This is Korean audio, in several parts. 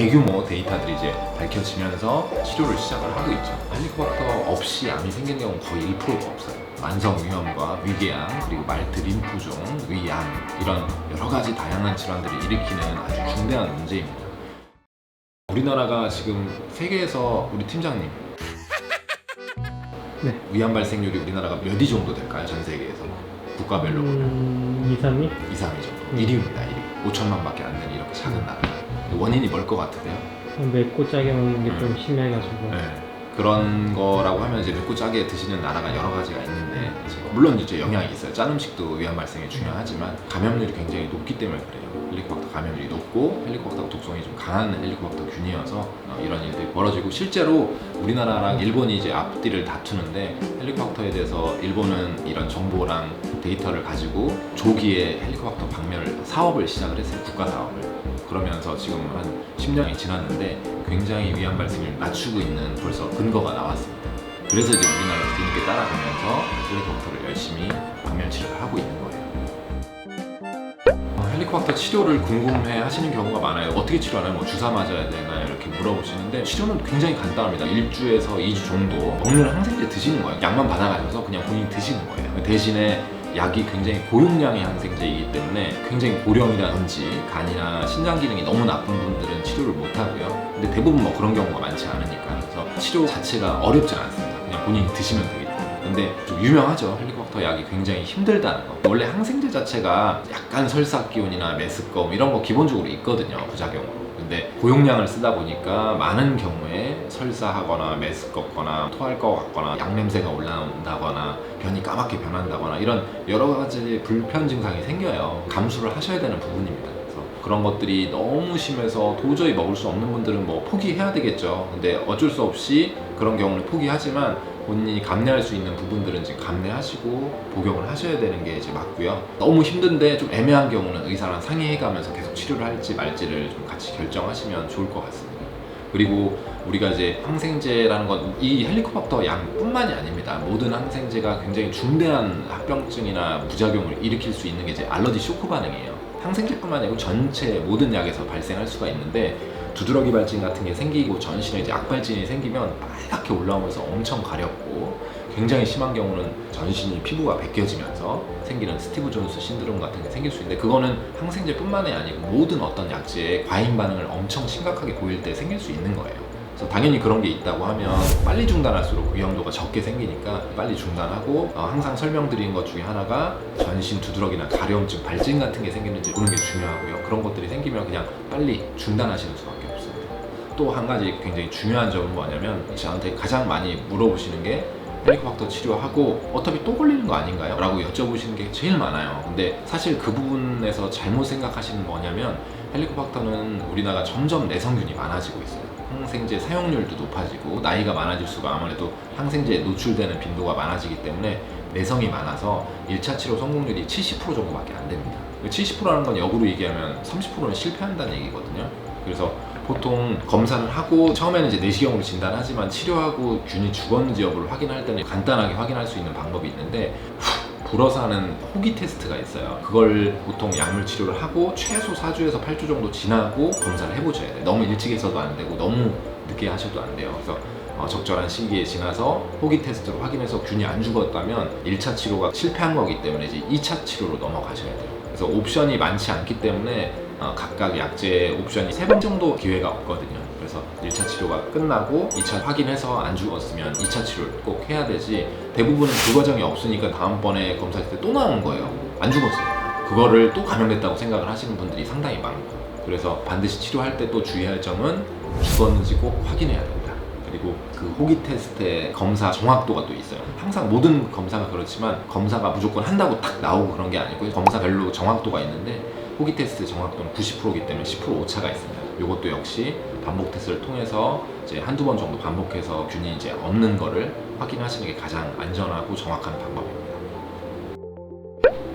대규모 데이터들이 이제 밝혀지면서 치료를 시작을 하고 있죠. 헬리코박터 없이 암이 생기는 경우는 거의 1%도 없어요. 만성 위염과 위궤양 그리고 말트 림프종, 위암 이런 여러 가지 다양한 질환들을 일으키는 아주 중대한 문제입니다. 우리나라가 지금 세계에서 우리 팀장님 네. 위암 발생률이 우리나라가 몇 위 정도 될까요? 전 세계에서 국가별로 보면 음, 2, 3위? 2, 3위 정도. 음. 1위입니다. 1위. 5천만 밖에 안 되는 이렇게 작은 나라. 원인이 뭘 것 같으세요? 맵고 짜게 먹는 게 좀 심해가지고 음. 네. 그런 거라고 하면 이제 맵고 짜게 드시는 나라가 여러 가지가 있는데 이제 물론 이제 영향이 있어요. 짠 음식도 위암 발생에 중요하지만 감염률이 굉장히 높기 때문에 그래요. 헬리코박터 감염률이 높고 헬리코박터 독성이 좀 강한 헬리코박터 균이어서 어, 이런 일들이 벌어지고 실제로 우리나라랑 일본이 이제 앞뒤를 다투는데 헬리코박터에 대해서 일본은 이런 정보랑 데이터를 가지고 조기에 헬리코박터 박멸 사업을 시작을 했어요. 국가 사업을. 그러면서 지금 한 10년이 지났는데 굉장히 위험 발생률 낮추고 있는 벌써 근거가 나왔습니다. 그래서 이제 우리나라가 뒤늦게 따라가면서 헬리코박터를 열심히 박멸 치료를 하고 있는 거예요. 어, 헬리코박터 치료를 궁금해 하시는 경우가 많아요. 어떻게 치료하나요? 뭐 주사 맞아야 되나요? 이렇게 물어보시는데 치료는 굉장히 간단합니다. 1주에서 2주 정도 먹는 항생제 드시는 거예요. 약만 받아가셔서 그냥 본인이 드시는 거예요. 대신에 약이 굉장히 고용량의 항생제이기 때문에 굉장히 고령이라든지 간이나 신장 기능이 너무 나쁜 분들은 치료를 못 하고요. 근데 대부분 뭐 그런 경우가 많지 않으니까 그래서 치료 자체가 어렵지 않습니다. 그냥 본인이 드시면 되기 때문에. 근데 좀 유명하죠. 헬리콥터 약이 굉장히 힘들다는 거. 원래 항생제 자체가 약간 설사 기운이나 메스꺼움 이런 거 기본적으로 있거든요. 부작용으로. 근데 고용량을 쓰다 보니까 많은 경우에 설사하거나 메스껍거나 토할 것 같거나 약냄새가 올라온다거나 변이 까맣게 변한다거나 이런 여러 가지 불편 증상이 생겨요. 감수를 하셔야 되는 부분입니다. 그런 것들이 너무 심해서 도저히 먹을 수 없는 분들은 뭐 포기해야 되겠죠. 근데 어쩔 수 없이 그런 경우는 포기하지만 본인이 감내할 수 있는 부분들은 지금 감내하시고 복용을 하셔야 되는 게 이제 맞고요. 너무 힘든데 좀 애매한 경우는 의사랑 상의해가면서 계속 치료를 할지 말지를 좀 같이 결정하시면 좋을 것 같습니다. 그리고 우리가 이제 항생제라는 건 이 헬리코박터 약뿐만이 아닙니다. 모든 항생제가 굉장히 중대한 합병증이나 부작용을 일으킬 수 있는 게 이제 알러지 쇼크 반응이에요. 항생제뿐만 아니고 전체 모든 약에서 발생할 수가 있는데 두드러기 발진 같은 게 생기고 전신에 이제 악발진이 생기면 빨갛게 올라오면서 엄청 가렵고 굉장히 심한 경우는 전신이 피부가 벗겨지면서 생기는 스티브 존스 신드롬 같은 게 생길 수 있는데 그거는 항생제뿐만이 아니고 모든 어떤 약제에 과잉 반응을 엄청 심각하게 보일 때 생길 수 있는 거예요. 당연히 그런 게 있다고 하면 빨리 중단할수록 위험도가 적게 생기니까 빨리 중단하고 어, 항상 설명드린 것 중에 하나가 전신 두드러기나 가려움증, 발진 같은 게 생기는지 보는 게 중요하고요. 그런 것들이 생기면 그냥 빨리 중단하시는 수밖에. 또 한 가지 굉장히 중요한 점은 뭐냐면 저한테 가장 많이 물어보시는 게 헬리코박터 치료하고 어차피 또 걸리는 거 아닌가요? 라고 여쭤보시는 게 제일 많아요. 근데 사실 그 부분에서 잘못 생각하시는 뭐냐면 헬리코박터는 우리나라가 점점 내성균이 많아지고 있어요. 항생제 사용률도 높아지고 나이가 많아질수록 아무래도 항생제에 노출되는 빈도가 많아지기 때문에 내성이 많아서 1차 치료 성공률이 70% 정도밖에 안 됩니다. 70%라는 건 역으로 얘기하면 30%는 실패한다는 얘기거든요. 그래서 보통 검사를 하고 처음에는 이제 내시경으로 진단하지만 치료하고 균이 죽었는지 여부를 확인할 때는 간단하게 확인할 수 있는 방법이 있는데 후, 불어서 하는 호기 테스트가 있어요. 그걸 보통 약물 치료를 하고 최소 4주에서 8주 정도 지나고 검사를 해보셔야 돼요. 너무 일찍 해서도 안 되고 너무 늦게 하셔도 안 돼요. 그래서 어, 적절한 시기에 지나서 호기 테스트로 확인해서 균이 안 죽었다면 1차 치료가 실패한 거기 때문에 이제 2차 치료로 넘어가셔야 돼요. 그래서 옵션이 많지 않기 때문에 어, 각각 약제 옵션이 3번 정도 기회가 없거든요. 그래서 1차 치료가 끝나고 2차 확인해서 안 죽었으면 2차 치료를 꼭 해야 되지 대부분은 그 과정이 없으니까 다음번에 검사했을 때또 나온 거예요. 안 죽었어요. 그거를 또 감염됐다고 생각을 하시는 분들이 상당히 많고 그래서 반드시 치료할 때 또 주의할 점은 죽었는지 꼭 확인해야 됩니다. 그리고 그 호기 테스트의 검사 정확도가 또 있어요. 항상 모든 검사가 그렇지만 검사가 무조건 한다고 딱 나오고 그런 게 아니고 검사별로 정확도가 있는데 호기 테스트 정확도는 90%이기 때문에 10% 오차가 있습니다. 이것도 역시 반복 테스트를 통해서 이제 한두 번 정도 반복해서 균이 이제 없는 거를 확인하시는 게 가장 안전하고 정확한 방법입니다.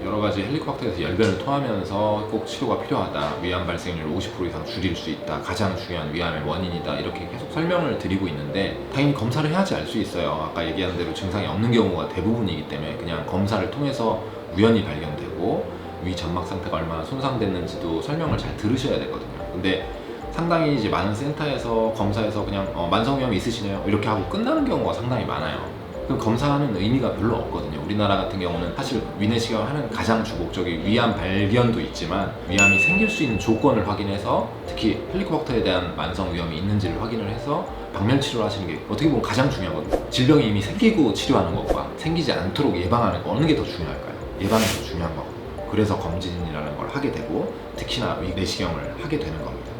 여러 가지 헬리코박터에서 열변을 토하면서 꼭 치료가 필요하다. 위암 발생률 50% 이상 줄일 수 있다. 가장 중요한 위암의 원인이다. 이렇게 계속 설명을 드리고 있는데 당연히 검사를 해야지 알 수 있어요. 아까 얘기한 대로 증상이 없는 경우가 대부분이기 때문에 그냥 검사를 통해서 우연히 발견되고 위 점막 상태가 얼마나 손상됐는지도 설명을 잘 들으셔야 되거든요. 근데 상당히 이제 많은 센터에서 검사에서 그냥 어, 만성위험이 있으시네요 이렇게 하고 끝나는 경우가 상당히 많아요. 그 검사하는 의미가 별로 없거든요. 우리나라 같은 경우는 사실 위내시경을 하는 가장 주 목적이 위암 발견도 있지만 위암이 생길 수 있는 조건을 확인해서 특히 헬리코박터에 대한 만성 위험이 있는지를 확인을 해서 박멸 치료를 하시는 게 어떻게 보면 가장 중요하거든요. 질병이 이미 생기고 치료하는 것과 생기지 않도록 예방하는 거 어느 게 더 중요할까요? 예방이 더 중요한 거거든요. 그래서 검진이라는 걸 하게 되고 특히나 위내시경을 하게 되는 겁니다.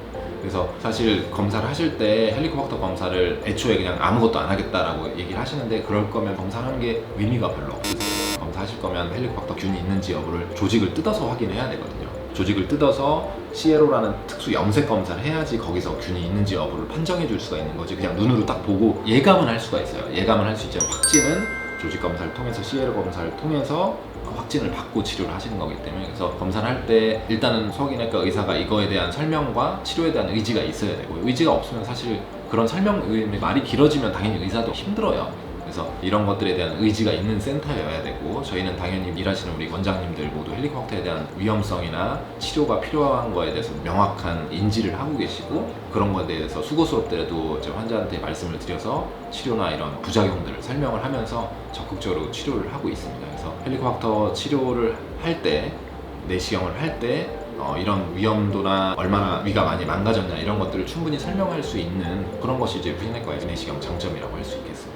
그래서 사실 검사를 하실 때 헬리코박터 검사를 애초에 그냥 아무것도 안 하겠다라고 얘기를 하시는데 그럴 거면 검사하는 게 의미가 별로 없으세요. 검사하실 거면 헬리코박터 균이 있는지 여부를 조직을 뜯어서 확인해야 되거든요. 조직을 뜯어서 시에로라는 특수 염색 검사를 해야지 거기서 균이 있는지 여부를 판정해 줄 수가 있는 거지 그냥 눈으로 딱 보고 예감은 할 수가 있어요. 예감은 할 수 있지만 확진은 조직 검사를 통해서 시에로 검사를 통해서 확진을 받고 치료를 하시는 거기 때문에 그래서 검사를 할 때 일단은 소화기내과 의사가 이거에 대한 설명과 치료에 대한 의지가 있어야 되고 의지가 없으면 사실 그런 설명 의- 말이 길어지면 당연히 의사도 힘들어요. 그래서 이런 것들에 대한 의지가 있는 센터여야 되고 저희는 당연히 일하시는 우리 원장님들 모두 헬리콥터에 대한 위험성이나 치료가 필요한 거에 대해서 명확한 인지를 하고 계시고 그런 거에 대해서 수고스럽더라도 이제 환자한테 말씀을 드려서 치료나 이런 부작용들을 설명을 하면서 적극적으로 치료를 하고 있습니다. 그래서 헬리콥터 치료를 할 때 내시경을 할때 어, 이런 위험도나 얼마나 위가 많이 망가졌냐 이런 것들을 충분히 설명할 수 있는 그런 것이 이제 부인내과의 내시경 장점이라고 할 수 있겠습니다.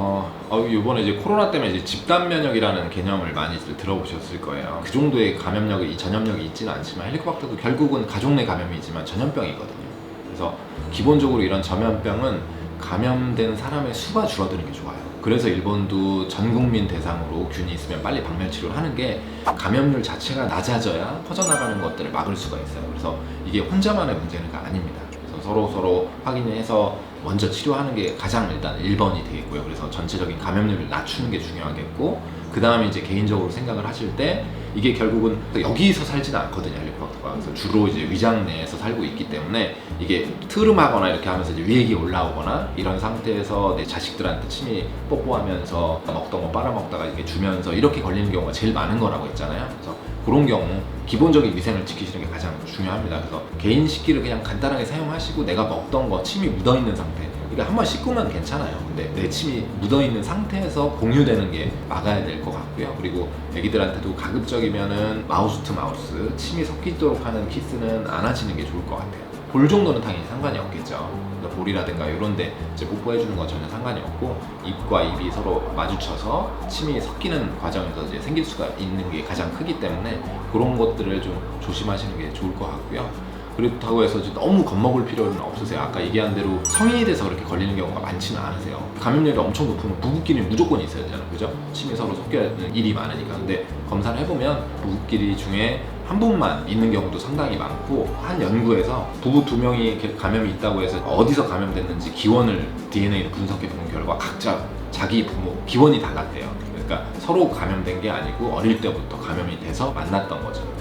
어, 어, 이번에 이제 코로나 때문에 이제 집단 면역이라는 개념을 많이 들어보셨을 거예요. 그 정도의 감염력이, 전염력이 있지는 않지만 헬리코박터도 결국은 가족 내 감염이지만 전염병이거든요. 그래서 기본적으로 이런 전염병은 감염된 사람의 수가 줄어드는 게 좋아요. 그래서 일본도 전 국민 대상으로 균이 있으면 빨리 박멸 치료를 하는 게 감염률 자체가 낮아져야 퍼져나가는 것들을 막을 수가 있어요. 그래서 이게 혼자만의 문제는 아닙니다. 그래서 서로 서로 확인해서 먼저 치료하는 게 가장 일단 1번이 되겠고요. 그래서 전체적인 감염률을 낮추는 게 중요하겠고 그 다음에 이제 개인적으로 생각을 하실 때 이게 결국은 여기서 살지는 않거든요. 헬리콥터가 그래서 주로 이제 위장 내에서 살고 있기 때문에 이게 트름하거나 이렇게 하면서 이제 위액이 올라오거나 이런 상태에서 내 자식들한테 침이 뽀뽀하면서 먹던 거 빨아먹다가 이렇게 주면서 이렇게 걸리는 경우가 제일 많은 거라고 했잖아요. 그래서 그런 경우 기본적인 위생을 지키시는 게 가장 중요합니다. 그래서 개인 식기를 그냥 간단하게 사용하시고 내가 먹던 거 침이 묻어 있는 상태. 이게 한번 씻고면 괜찮아요. 근데 내 침이 묻어 있는 상태에서 공유되는 게 막아야 될 것 같고요. 그리고 애기들한테도 가급적이면은 마우스 투 마우스 침이 섞이도록 하는 키스는 안 하시는 게 좋을 것 같아요. 볼 정도는 당연히 상관이 없겠죠. 그러니까 볼이라든가 이런데 이제 뽀뽀해 주는 건 전혀 상관이 없고 입과 입이 서로 마주쳐서 침이 섞이는 과정에서 이제 생길 수가 있는 게 가장 크기 때문에 그런 것들을 좀 조심하시는 게 좋을 것 같고요. 그렇다고 해서 너무 겁먹을 필요는 없으세요. 아까 얘기한 대로 성인이 돼서 그렇게 걸리는 경우가 많지는 않으세요. 감염률이 엄청 높으면 부부끼리 무조건 있어야 되잖아요. 그죠? 침이 서로 섞여야 되는 일이 많으니까. 근데 검사를 해보면 부부끼리 중에 한 분만 있는 경우도 상당히 많고 한 연구에서 부부 두 명이 감염이 있다고 해서 어디서 감염됐는지 기원을 DNA를 분석해 본 결과 각자 자기 부모 기원이 달랐대요. 그러니까 서로 감염된 게 아니고 어릴 때부터 감염이 돼서 만났던 거죠.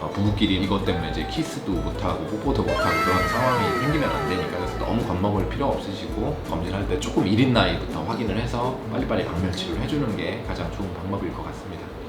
어, 부부끼리 이것 때문에 이제 키스도 못하고 뽀뽀도 못하고 그런 상황이 생기면 안 되니까 그래서 너무 겁먹을 필요 없으시고 검진할 때 조금 이른 나이부터 확인을 해서 빨리빨리 박멸 치료를 해주는 게 가장 좋은 방법일 것 같습니다.